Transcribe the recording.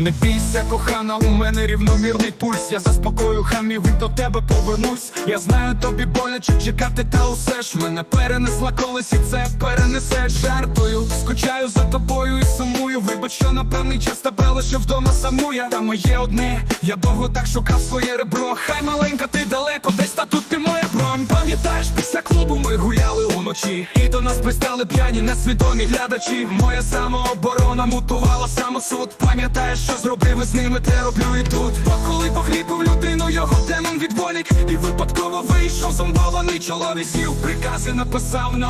Не бійся, кохана, у мене рівномірний пульс. Я заспокою хамів і до тебе повернусь. Я знаю тобі боляче чекати, та усе ж мене перенесла колись і це перенесеш жартою. Скучаю за тобою і сумую. Вибач, що на певний час тебе лише вдома самуя. Та моє одне, я довго так шукав своє ребро. Хай маленька, ти далеко, десь та тут ти моя бронь. Пам'ятаєш, після клубу ми гуляли уночі. І до нас пристали п'яні, несвідомі глядачі. Моя самооборона мутувала самосуд. Пам'ятаєш, що зробив із ними, те роблю і тут. Бо коли погліпив людину, його демон відволік І випадково вийшов зомбований чоловік Сів прикази написав на